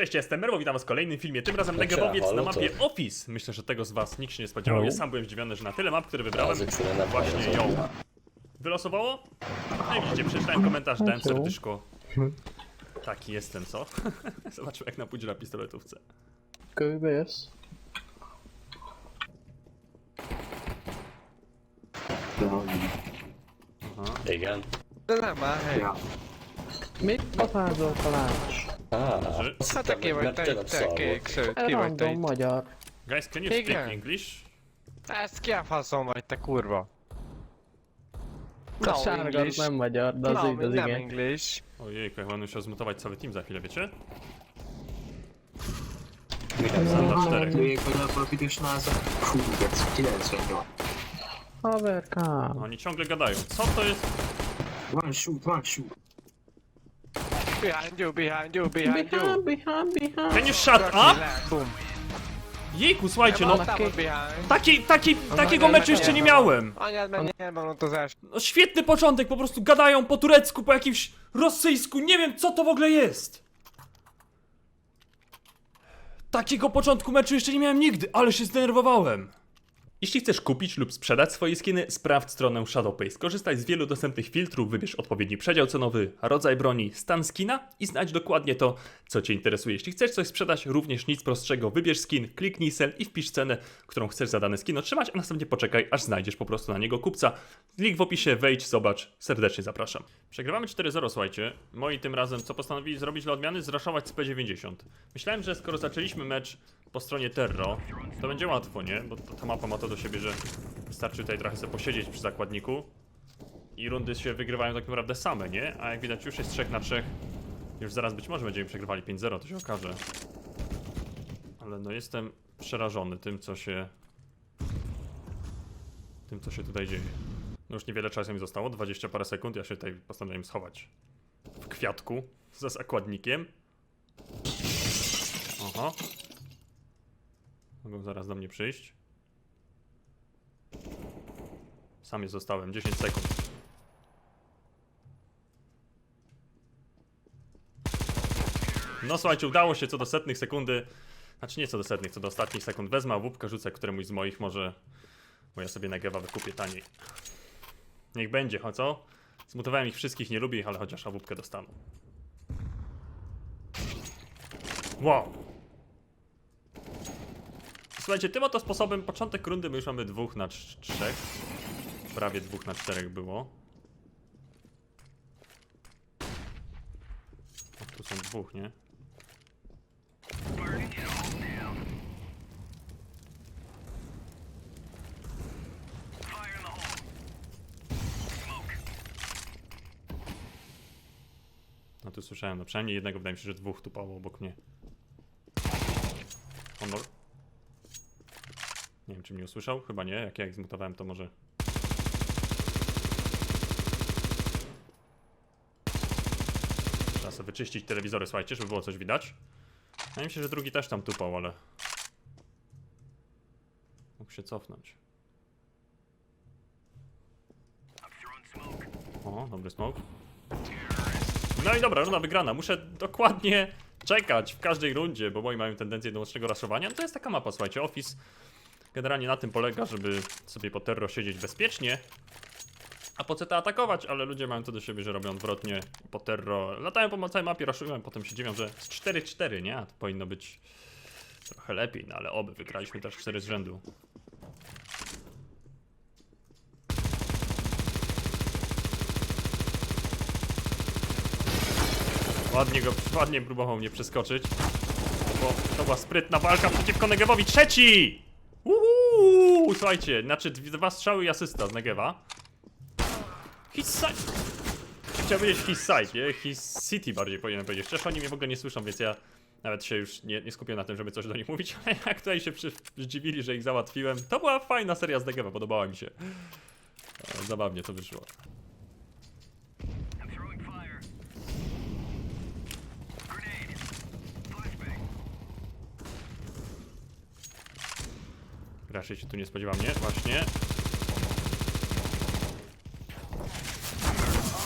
Cześć, jestem Merwo, witam was w kolejnym filmie, tym razem Cześć, Negewowiec na mapie. Office. Myślę, że tego z was nikt się nie spodziewał, ja sam byłem zdziwiony, że na tyle map, które wybrałem, właśnie ją wylosowało. No i widzicie, przeczytałem komentarz, dałem serduszko. Taki jestem, co? Zobaczymy jak na pójdzie na pistoletówce. Kubis. Igen. Dilemma, hej. Mit potázol talács? Ah, Hát a ki vagy te, te szőt, ki vagy te Random itt? magyar. Guys, can you speak Igen. English? Ez ki a faszom vagy, te kurva? A No, sárga az English. nem magyar, de az No, így, az nem igen. English. Ojej, jak będę musiał zmutować cały team za chwilę, wiecie? szám. na czterech. Végül a profitos náza. Hú, ez 98. Haverkám. Oni ciągle gadają. Co to jest? One shoot, one shoot. Behind you, behind you, behind you. Behind, behind, behind. Can you shut up? Boom. Jejku, słuchajcie, no Tam behind. taki, taki, takiego meczu jeszcze nie miałem. No świetny początek, po prostu gadają po turecku, po jakimś rosyjsku, nie wiem co to w ogóle jest. Takiego początku meczu jeszcze nie miałem nigdy, ale się zdenerwowałem. Jeśli chcesz kupić lub sprzedać swoje skiny, sprawdź stronę ShadowPay. Skorzystaj z wielu dostępnych filtrów, wybierz odpowiedni przedział cenowy, rodzaj broni, stan skina i znajdź dokładnie to, co Cię interesuje. Jeśli chcesz coś sprzedać, również nic prostszego, wybierz skin, kliknij sell i wpisz cenę, którą chcesz za dany skin otrzymać, a następnie poczekaj, aż znajdziesz po prostu na niego kupca. Link w opisie, wejdź, zobacz, serdecznie zapraszam. Przegrywamy 4-0, słuchajcie. Moi tym razem, co postanowili zrobić dla odmiany? Zraszować z P90. Myślałem, że skoro zaczęliśmy mecz po stronie Terro, to będzie łatwo, nie? Bo ta mapa ma to do siebie, że wystarczy tutaj trochę sobie posiedzieć przy zakładniku i rundy się wygrywają tak naprawdę same, nie? A jak widać już jest 3 na 3. Już zaraz być może będziemy przegrywali 5-0, to się okaże. Ale no jestem przerażony tym, co się... Tym, co się tutaj dzieje. No już niewiele czasu mi zostało, 20 parę sekund, ja się tutaj postanowiłem schować w kwiatku za zakładnikiem. Oho. Mogą zaraz do mnie przyjść. Sam je zostałem, 10 sekund. No słuchajcie, udało się co do setnych sekundy. Znaczy nie co do setnych, co do ostatnich sekund. Wezmę łupkę, rzucę któremuś z moich, może. Bo ja sobie Negewa wykupię taniej. Niech będzie, cho co? Zmutowałem ich wszystkich, nie lubię ich, ale chociaż łupkę dostaną. Wow! Słuchajcie, tym oto sposobem początek rundy my już mamy dwóch na trz- trzech. Prawie dwóch na czterech było. O, tu są dwóch, nie? No tu słyszałem, no przynajmniej jednego, wydaje mi się, że dwóch tupało obok mnie. Nie wiem, czy mnie usłyszał? Chyba nie. Jak ja ich zmutowałem, to może... Trzeba sobie wyczyścić telewizory, słuchajcie, żeby było coś widać. Wydaje mi się, że drugi też tam tupał, ale... Mógł się cofnąć. O, dobry smoke. No i dobra, runda wygrana. Muszę dokładnie czekać w każdej rundzie, bo moi mają tendencję do mocnego raszowania. No to jest taka mapa, słuchajcie, Office generalnie na tym polega, żeby sobie po terro siedzieć bezpiecznie, a po CT atakować, ale ludzie mają to do siebie, że robią odwrotnie po terro. Latają po całej mapie, raszują, potem się dziwią, że z 4-4, nie? To powinno być trochę lepiej, no ale oby wygraliśmy też 4 z rzędu. Ładnie go, ładnie próbował mnie przeskoczyć. Bo to była sprytna walka przeciwko Negewowi. Trzeci! Uuu, słuchajcie, znaczy dwa strzały i asysta z Negewa. His side. Chciałem powiedzieć his side, nie? His city bardziej powinienem powiedzieć. Chociaż oni mnie w ogóle nie słyszą, więc ja nawet się już nie, nie skupię na tym, żeby coś do nich mówić. Ale jak tutaj się zdziwili, że ich załatwiłem, to była fajna seria z Negewa, podobała mi się. E, Zabawnie to wyszło. Raczej się tu nie spodziewam, nie? Właśnie.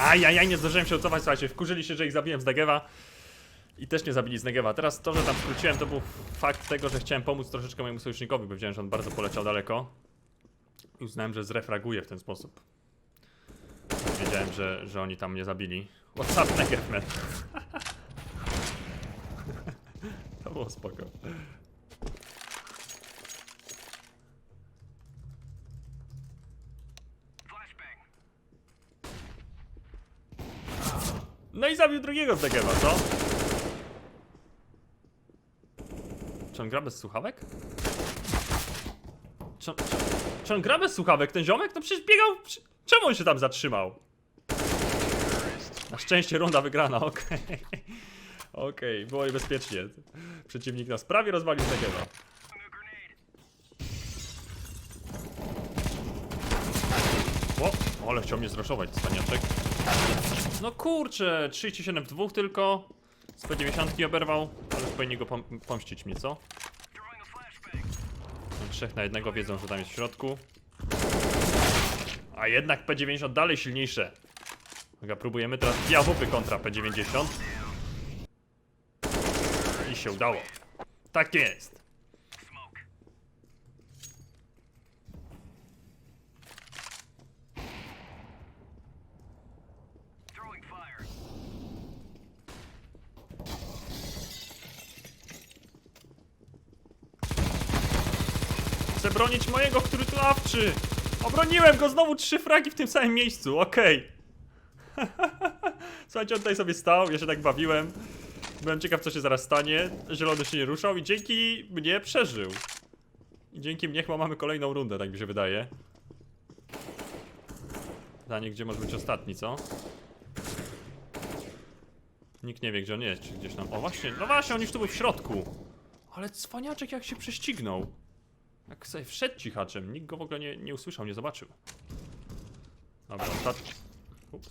Ajajaj, nie zdążyłem się odcofać, słuchajcie, wkurzyli się, że ich zabiłem z Dagewa. I też nie zabili z Negewa. Teraz to, że tam skróciłem, to był fakt tego, że chciałem pomóc troszeczkę mojemu sojusznikowi, bo wiedziałem, że on bardzo poleciał daleko. I uznałem, że zrefraguję w ten sposób. Wiedziałem, że, że oni tam mnie zabili. What's up, Negev, man? to było spoko. No i zabił drugiego z Negewa, co? Czy on gra bez słuchawek? Czy, czy, czy on gra bez słuchawek, ten ziomek? No przecież biegał... Czemu on się tam zatrzymał? Na szczęście runda wygrana, okej. Okej, było niebezpiecznie. Przeciwnik nas prawie rozwalił Negewa. O, ale chciał mnie zraszować, cwaniaczek. No kurczę, 37 w dwóch tylko. Z P90 oberwał, ale powinni go pom pomścić mi, co? Trzech na jednego wiedzą, że tam jest w środku. A jednak P90 dalej silniejsze. Uwaga, próbujemy teraz diabłopy kontra P90. I się udało. Tak jest. Chcę bronić mojego, który tu awczy. Obroniłem go, znowu trzy fragi w tym samym miejscu, okej. Słuchajcie, on tutaj sobie stał, ja się tak bawiłem. Byłem ciekaw, co się zaraz stanie. Zielony się nie ruszał i dzięki mnie przeżył. I dzięki mnie chyba mamy kolejną rundę, tak mi się wydaje. Pytanie, gdzie może być ostatni, co? Nikt nie wie, gdzie on jest, czy gdzieś tam... O, właśnie, no właśnie, on już tu był w środku. Ale cwaniaczek jak się prześcignął. Jak sobie wszedł cichaczem, nikt go w ogóle nie, nie usłyszał, nie zobaczył. Dobra, ostatni. Ups.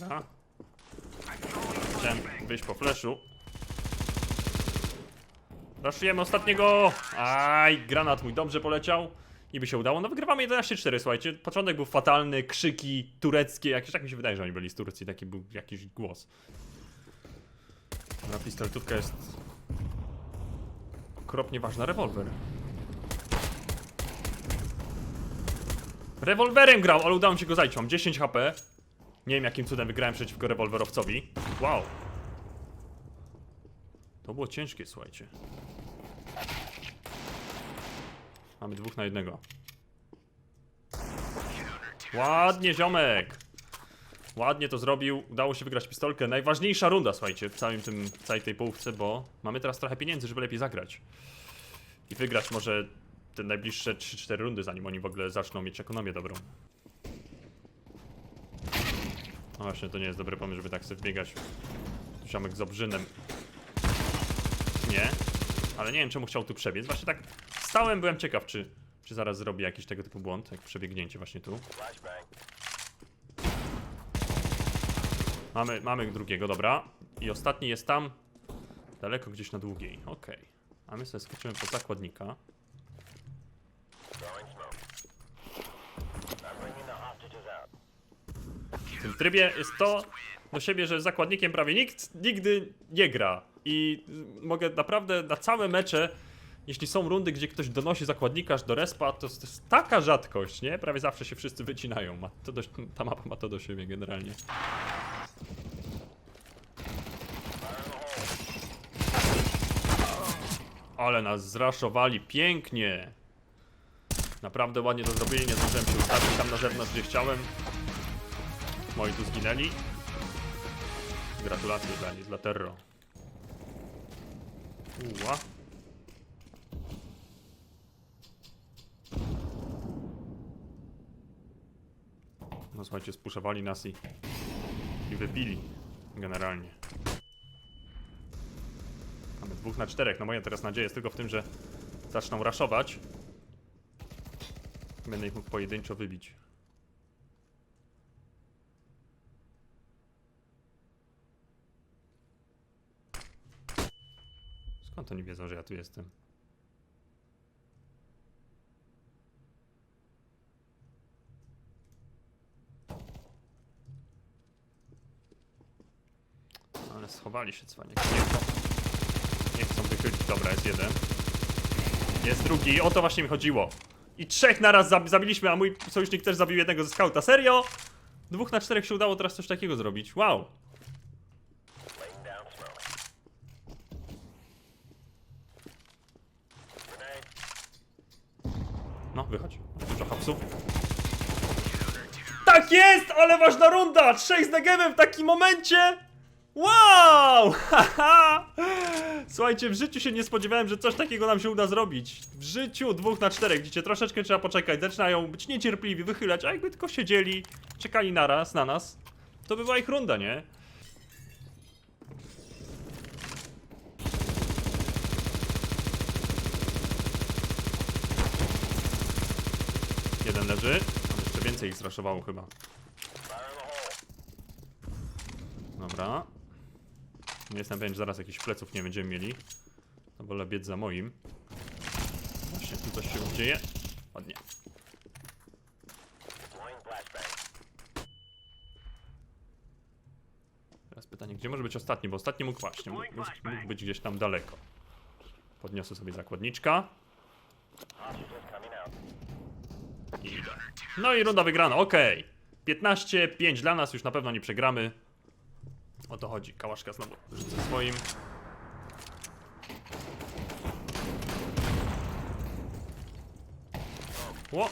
Dobra. Chciałem wyjść po fleszu. Raszujemy ostatniego! Aj, granat mój dobrze poleciał. I by się udało. No wygrywamy 11-4, słuchajcie. Początek był fatalny, krzyki tureckie, jakieś, tak mi się wydaje, że oni byli z Turcji, taki był jakiś głos. Na pistoletówka jest okropnie ważna rewolwer. Rewolwerem grał, ale udało mi się go zajść. Mam 10 HP. Nie wiem jakim cudem wygrałem przeciwko rewolwerowcowi. Wow. To było ciężkie, słuchajcie. Mamy dwóch na jednego. Ładnie, ziomek! Ładnie to zrobił, udało się wygrać pistolkę. Najważniejsza runda, słuchajcie, w całym tym, całej tej połówce, bo mamy teraz trochę pieniędzy, żeby lepiej zagrać. I wygrać może te najbliższe 3-4 rundy, zanim oni w ogóle zaczną mieć ekonomię dobrą. No właśnie, to nie jest dobry pomysł, żeby tak sobie biegać. Ziomek z obrzynem. Nie. Ale nie wiem, czemu chciał tu przebiec. Właśnie tak stałem, byłem ciekaw, czy, czy zaraz zrobi jakiś tego typu błąd, jak przebiegnięcie właśnie tu. Mamy, mamy drugiego, dobra. I ostatni jest tam, daleko gdzieś na długiej. Okej. A my sobie skoczymy po zakładnika. W tym trybie jest to do siebie, że zakładnikiem prawie nikt nigdy nie gra. I mogę naprawdę na całe mecze, jeśli są rundy, gdzie ktoś donosi zakładnika aż do respa, to to jest taka rzadkość, nie? Prawie zawsze się wszyscy wycinają. Ma to do, ta mapa ma to do siebie generalnie. Ale nas zraszowali pięknie. Naprawdę ładnie to zrobili, nie zdążyłem się ustawić tam na zewnątrz, gdzie chciałem. Moi tu zginęli. Gratulacje dla nich, dla Terro. Uła. No słuchajcie, spuszowali nas i, i wybili generalnie. Dwóch na czterech. No moja teraz nadzieja jest tylko w tym, że zaczną raszować. Będę ich mógł pojedynczo wybić. Skąd oni wiedzą, że ja tu jestem? Ale schowali się cwaniaki. Dobra, jest jeden. Jest drugi, o to właśnie mi chodziło. I trzech naraz zab zabiliśmy, a mój sojusznik też zabił jednego ze skauta. Serio? Dwóch na czterech się udało teraz coś takiego zrobić. Wow. No, wychodź. Dużo hapsów. Tak jest! Ale ważna runda! Trzech z Negevem w takim momencie! Wow! Haha! Słuchajcie, w życiu się nie spodziewałem, że coś takiego nam się uda zrobić. W życiu dwóch na czterech, widzicie, troszeczkę trzeba poczekać. Zaczynają być niecierpliwi, wychylać, a jakby tylko siedzieli, czekali naraz na nas, to by była ich runda, nie? Jeden leży. Jeszcze więcej ich zraszowało chyba. Dobra. Nie jestem pewien, że zaraz jakichś pleców nie będziemy mieli. To wolę biec za moim. Właśnie tu coś się dzieje. Ładnie. Teraz pytanie, gdzie może być ostatni? Bo ostatni mógł właśnie, mógł, mógł być gdzieś tam daleko. Podniosę sobie zakładniczka. No i runda wygrana, okej. 15-5 dla nas, już na pewno nie przegramy. O to chodzi, kałaszka znowu rzucę swoim. Ło!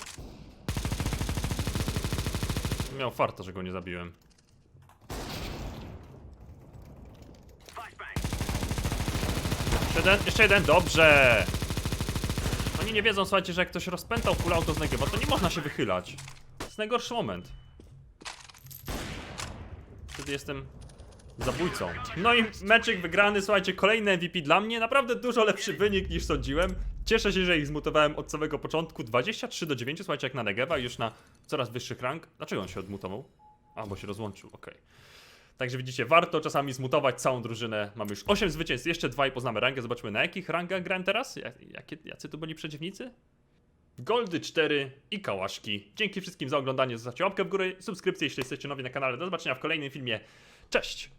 Miał farta, że go nie zabiłem. Jeszcze jeden, jeszcze jeden, dobrze! Oni nie wiedzą, słuchajcie, że jak ktoś rozpętał full auto z Negewa, to nie można się wychylać. To jest najgorszy moment. Wtedy jestem zabójcą. No i meczek wygrany, słuchajcie, kolejny MVP dla mnie. Naprawdę dużo lepszy wynik niż sądziłem. Cieszę się, że ich zmutowałem od samego początku. 23 do 9, słuchajcie, jak na Negewa, już na coraz wyższych rank. Dlaczego on się odmutował? A, bo się rozłączył, okej. Także widzicie, warto czasami zmutować całą drużynę. Mamy już 8 zwycięstw, jeszcze dwa i poznamy rangę. Zobaczmy na jakich rangach grałem teraz. Jak, jakie, jacy tu byli przeciwnicy? Goldy 4 i kałaszki. Dzięki wszystkim za oglądanie. Zostawcie łapkę w górę, subskrypcję, jeśli jesteście nowi na kanale. Do zobaczenia w kolejnym filmie. Cześć!